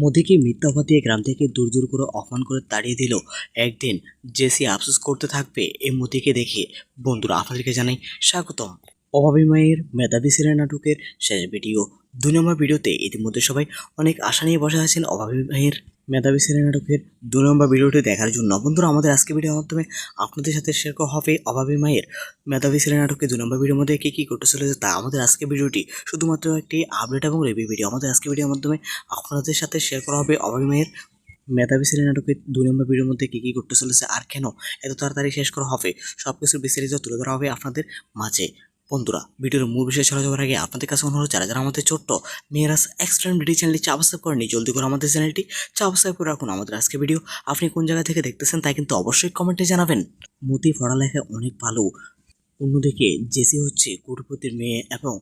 মোদিকে মিথ্যা দিয়ে গ্রাম থেকে দূর দূর করে অপমান করে তাড়িয়ে দিল। একদিন জেসি আফসোস করতে থাকবে এই মোদিকে দেখে। বন্ধুরা, আপনাদেরকে জানাই স্বাগতম। অভাবী মায়ের মেধাবী ছেলে নাটকের শেষ ভিডিও। দুই নম্বর ভিডিওতে ইতিমধ্যে সবাই অনেক আশা নিয়ে বসে আছেন অভাবী মায়ের মেধাবী ছেলে নাটকের দু নম্বর ভিডিওটি দেখার জন্য। বন্ধুরা, আমাদের আজকে ভিডিওর মাধ্যমে আপনাদের সাথে শেয়ার করা হবে অভাবী মায়ের মেধাবী ছেলে নাটকে দু নম্বর ভিডিওর মধ্যে কী কী করতে চলেছে তা আমাদের আজকে ভিডিওটি শুধুমাত্র একটি আপডেট এবং রিভিউ ভিডিও আমাদের আজকে ভিডিওর মাধ্যমে আপনাদের সাথে শেয়ার করা হবে অভাবী মায়ের মেধাবী ছেলে নাটকের দুই নম্বর ভিডিওর মধ্যে কী কী করতে চলেছে আর কেন এত তাড়াতাড়ি শেষ করা হবে সব কিছু বিস্তারিত তুলে ধরা হবে আপনাদের মাঝে। বন্ধুরা, ভিডিওর মূল বিষয় চলে যাওয়ার আগে আপনাদের কাছে অনুরোধ যারা যারা আমাদের ছোট্ট মেয়েরাস এক্সট্রা ভিডিও চ্যানেলটি সাবস্ক্রাইব করেনি জলদি করে আমাদের চ্যানেলটি সাবস্ক্রাইব করে রাখুন। আমাদের আজকে ভিডিও আপনি কোন জায়গা থেকে দেখতেছেন তাই কিন্তু অবশ্যই কমেন্টে জানাবেন। মতি পড়ালেখা অনেক ভালো। অন্যদিকে জেসি হচ্ছে কোটিপতির মেয়ে এবং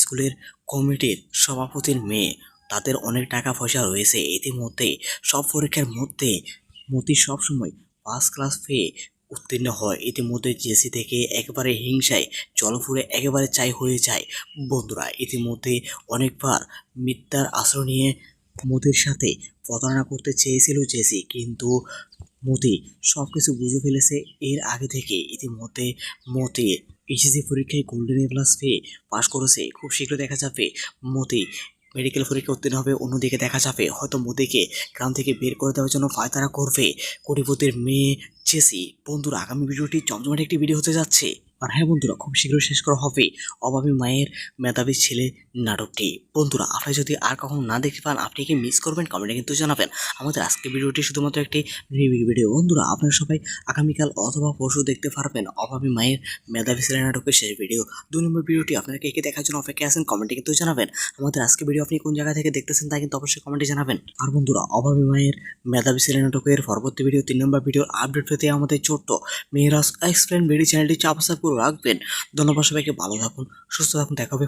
স্কুলের কমিটির সভাপতির মেয়ে। তাদের অনেক টাকা পয়সা রয়েছে। ইতিমধ্যে সব পরীক্ষার মধ্যে মতি সবসময় ফার্স্ট ক্লাস পেয়ে উত্তীর্ণ হয়। ইতিমধ্যে জেসি থেকে একেবারে হিংসায় জলপুরে একেবারে চাই হয়ে যায়। বন্ধুরা, ইতিমধ্যে অনেকবার মিথ্যার আশ্রয় নিয়ে মতির সাথে প্রতারণা করতে চেয়েছিল জেসি, কিন্তু মতি সব কিছু বুঝে ফেলেছে। এর আগে থেকে ইতিমধ্যে মতি এইচএসসি পরীক্ষায় গোল্ডেন এ প্লাস পেয়ে পাশ করেছে। খুব শীঘ্র দেখা যাবে মতি মেডিকেল পরীক্ষা উত্তীর্ণ হবে, অন্যদিকে দেখা যাবে হয়তো মোদিকে গ্রাম থেকে বের করে দেওয়ার জন্য ফায়তারা করবে। কোটিপতির মেয়ে জেসি, বন্ধুরা, আগামী ভিডিওটি জমজমাট একটি ভিডিও হতে যাচ্ছে। আর হ্যাঁ বন্ধুরা, খুব শীঘ্রই শেষ করা হবে অভাবী মায়ের মেধাবী ছেলে নাটকটি। বন্ধুরা আপনি যদি আর কখনো না দেখতে পান, আপনি কি মিস করবেন? কমেন্টে কিন্তু জানাবেন। আমাদের আজকের ভিডিওটি শুধুমাত্র একটি রিভিউ ভিডিও বন্ধুরা, আপনারা সবাই আগামীকাল অথবা পরশু দেখতে পারবেন অভাবী মায়ের মেধাবী ছেলে নাটকের শেষ ভিডিও দুই নম্বর ভিডিওটি আপনারা কে দেখার জন্য অপেক্ষা আছেন কমেন্টে কিন্তু জানাবেন। আমাদের আজকে ভিডিও আপনি কোন জায়গা থেকে দেখতেছেন তা কিন্তু অবশ্যই কমেন্টে জানাবেন। আর বন্ধুরা, অভাবী মায়ের মেধাবী ছেলে নাটকের পরবর্তী ভিডিও তিন নম্বর ভিডিওর আপডেট পেতে আমাদের ছোট্ট মেয়েরাস এক্সপ্লেন ভিডিও চ্যানেলটি চাপ রাখবেন। ধন্যবাদ সবাইকে ভালো থাকুন সুস্থ থাকুন দেখা হবে